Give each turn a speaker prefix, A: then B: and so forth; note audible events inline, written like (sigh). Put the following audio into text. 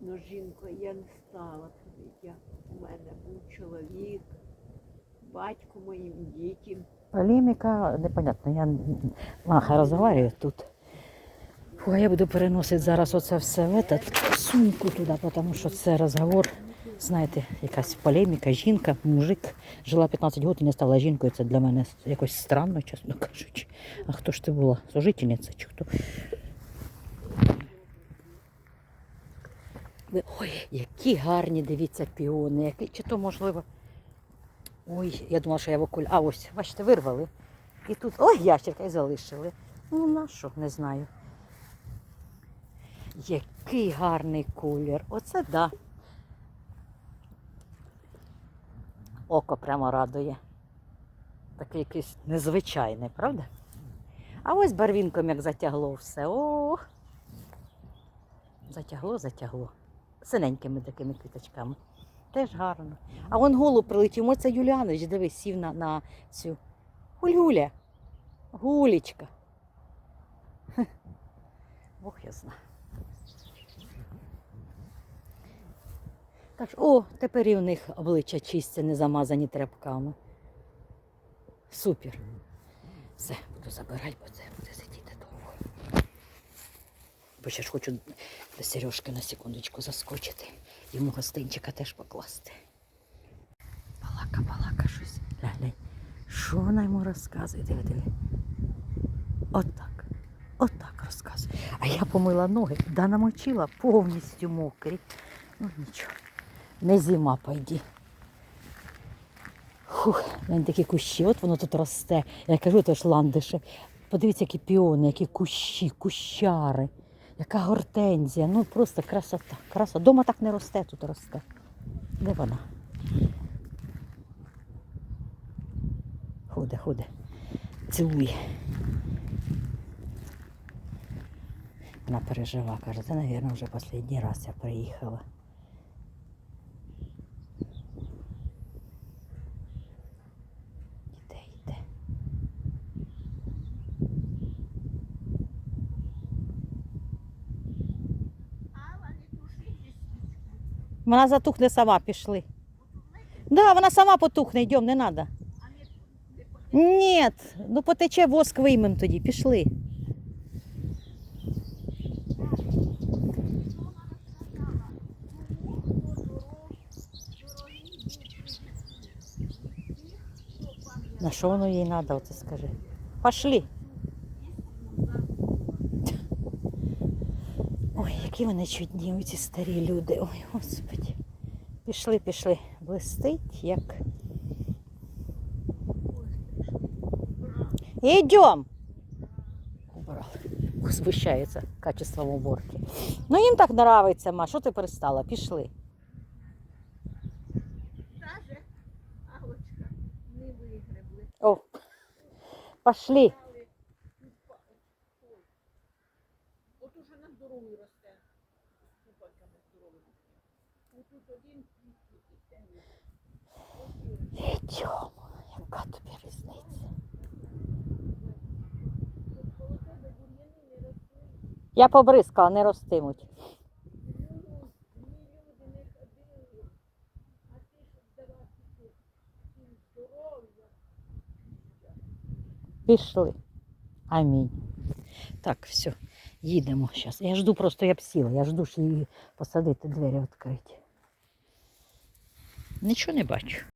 A: Ну, жінко, я не стала тобі. У мене був чоловік, батько моїм дітям.
B: Полеміка, непонятно, я Ладно, хай тут. Фу, я буду переносити зараз оце все в этот, сумку туди, тому що це розговор, знаєте, якась полеміка, жінка, мужик. Жила 15 років і не стала жінкою. Це для мене якось странно, чесно кажучи. А хто ж ти була? Служительниця чи хто? Ой, які гарні, дивіться, піони, які, чи то можливо. Ой, я думала, що я в окуль. А ось, бачите, вирвали. І тут, ой, ящерка і залишили. Ну, на що, не знаю. Який гарний колір. Оце да. Око прямо радує. Такий якийсь незвичайний, правда? А ось барвінком як затягло все. О! Затягло, затягло. Синенькими такими квіточками. Теж гарно. А вон голуб прилетів. Ось це Юліанович, дивись, сів на, на цю. Гулюля. Гулічка. (laughs) Бог я знаю. Так, о, тепер і в них обличчя чисті, не замазані тряпками. Супер. Все, буду забирати, бо це буде сидіти довго. Бо ще ж хочу до Сережки на секундочку заскочити. Йому гостинчика теж покласти. Балака, балака щось. Глянь. Що вона йому розказує? Диви, диви. Отак. Отак розказує. А я помила ноги, да намочила повністю мокрі. Ну нічого. Не зима пойді. Фух, глянь, такі кущі, от воно тут росте. Я кажу, то ж ландише. Подивіться, які піони, які кущі, кущари, яка гортензія. Ну просто красота. Краса. Дома так не росте, тут росте. Де вона? Ходе, ходе. Цілує. Вона пережива, каже, це, мабуть, вже останній раз я приїхала. Вона затухне сама, пішли. Да, вона сама потухне, йдемо, не треба. Ні, ну потече воск виймем тоді, пішли. На що воно їй треба, оце скажи. Пошли. Ой, які вони чудні, ці старі люди. Ой, господи. Пішли, пішли. Блистить, як. Идем. Убрали. Возмущається качеством уборки. Ну їм так нравиться, ма. Що ти перестала? Пішли.
A: Каже, Алочка, не вигребли.
B: О, пошли.
A: Уже на здоров'ю росте. Купальками здоров'ю. Отут один
B: Йдемо. Яка тобі різниця? Я побризкала, не ростимуть. Пішли. Амінь. Так, все, їдемо зараз. Я жду просто, я б сіла, я жду, що її посадити, двері відкриті. Нічого не бачу.